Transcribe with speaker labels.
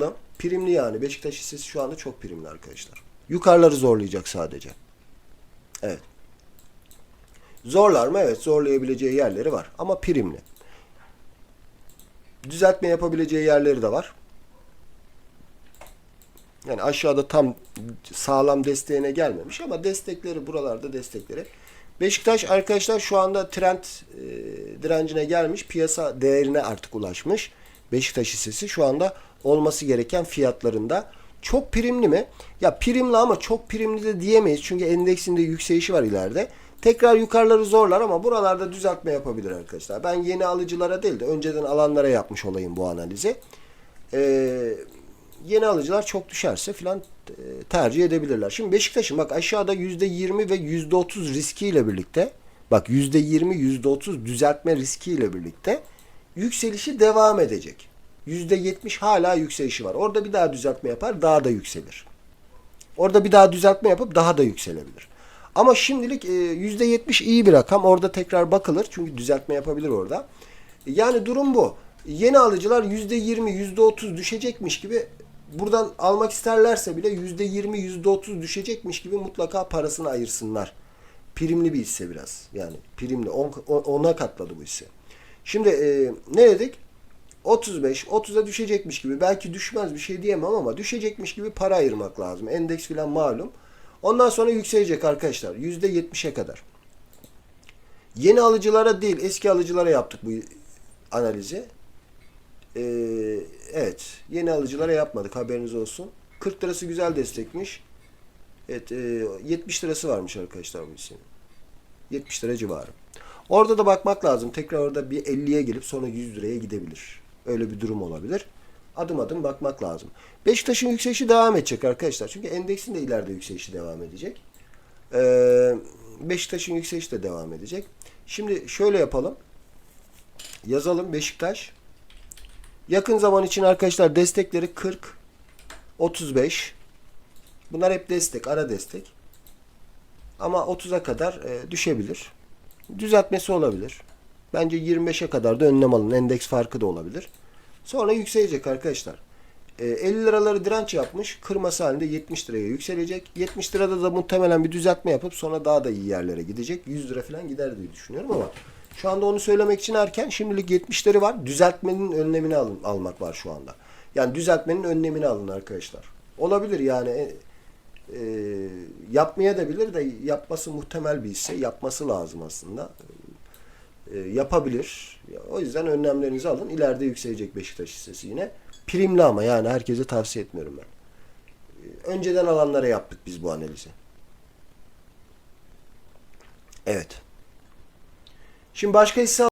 Speaker 1: bakalım. Primli yani. Beşiktaş hissesi şu anda çok primli arkadaşlar. Yukarıları zorlayacak sadece. Evet. Zorlar mı? Evet zorlayabileceği yerleri var. Ama primli. Düzeltme yapabileceği yerleri de var. Yani aşağıda tam sağlam desteğine gelmemiş ama destekleri buralarda destekleri. Beşiktaş arkadaşlar şu anda trend e, direncine gelmiş. Piyasa değerine artık ulaşmış. Beşiktaş hissesi şu anda olması gereken fiyatlarında. Çok primli mi? Ya primli ama çok primli de diyemeyiz. Çünkü endeksinde yükselişi var ileride. Tekrar yukarıları zorlar ama buralarda düzeltme yapabilir arkadaşlar. Ben yeni alıcılara değil de önceden alanlara yapmış olayım bu analizi. Ee, yeni alıcılar çok düşerse filan e, tercih edebilirler. Şimdi Beşiktaş'ın bak aşağıda %20 ve %30 riskiyle birlikte bak %20 %30 düzeltme riskiyle birlikte yükselişi devam edecek. %70 hala yükselişi var. Orada bir daha düzeltme yapar daha da yükselir. Orada bir daha düzeltme yapıp daha da yükselebilir. Ama şimdilik e, %70 iyi bir rakam. Orada tekrar bakılır. Çünkü düzeltme yapabilir orada. Yani durum bu. Yeni alıcılar %20, %30 düşecekmiş gibi buradan almak isterlerse bile %20, %30 düşecekmiş gibi mutlaka parasını ayırsınlar. Primli bir hisse biraz. Yani primli. 10'a katladı bu hisse. Şimdi e, ne dedik? 35, 30'a düşecekmiş gibi. Belki düşmez bir şey diyemem ama düşecekmiş gibi para ayırmak lazım. Endeks filan malum. Ondan sonra yükselecek arkadaşlar. %70'e kadar. Yeni alıcılara değil eski alıcılara yaptık bu analizi. Ee, evet. Yeni alıcılara yapmadık haberiniz olsun. 40 lirası güzel destekmiş. Evet. E, 70 lirası varmış arkadaşlar bu hissenin. 70 lira civarı. Orada da bakmak lazım. Tekrar orada bir 50'ye gelip sonra 100 liraya gidebilir. Öyle bir durum olabilir. Adım adım bakmak lazım. Beşiktaş'ın yükselişi devam edecek arkadaşlar. Çünkü endeksin de ileride yükselişi devam edecek. Ee, Beşiktaş'ın yükselişi de devam edecek. Şimdi şöyle yapalım. Yazalım Beşiktaş. Yakın zaman için arkadaşlar destekleri 40, 35. Bunlar hep destek, ara destek. Ama 30'a kadar e, düşebilir. Düzeltmesi olabilir. Bence 25'e kadar da önlem alın. Endeks farkı da olabilir. Sonra yükselecek arkadaşlar. E, 50 liraları direnç yapmış. Kırması halinde 70 liraya yükselecek. 70 lirada da muhtemelen bir düzeltme yapıp sonra daha da iyi yerlere gidecek. 100 lira falan gider diye düşünüyorum ama şu anda onu söylemek için erken. Şimdilik 70'leri var. Düzeltmenin önlemini alın, almak var şu anda. Yani düzeltmenin önlemini alın arkadaşlar. Olabilir yani e, e, yapmaya da bilir de yapması muhtemel bir hisse. Yapması lazım aslında. E, yapabilir. O yüzden önlemlerinizi alın. İleride yükselecek Beşiktaş hissesi yine. Primli ama yani herkese tavsiye etmiyorum ben. E, önceden alanlara yaptık biz bu analizi. Evet. Şimdi başka hisse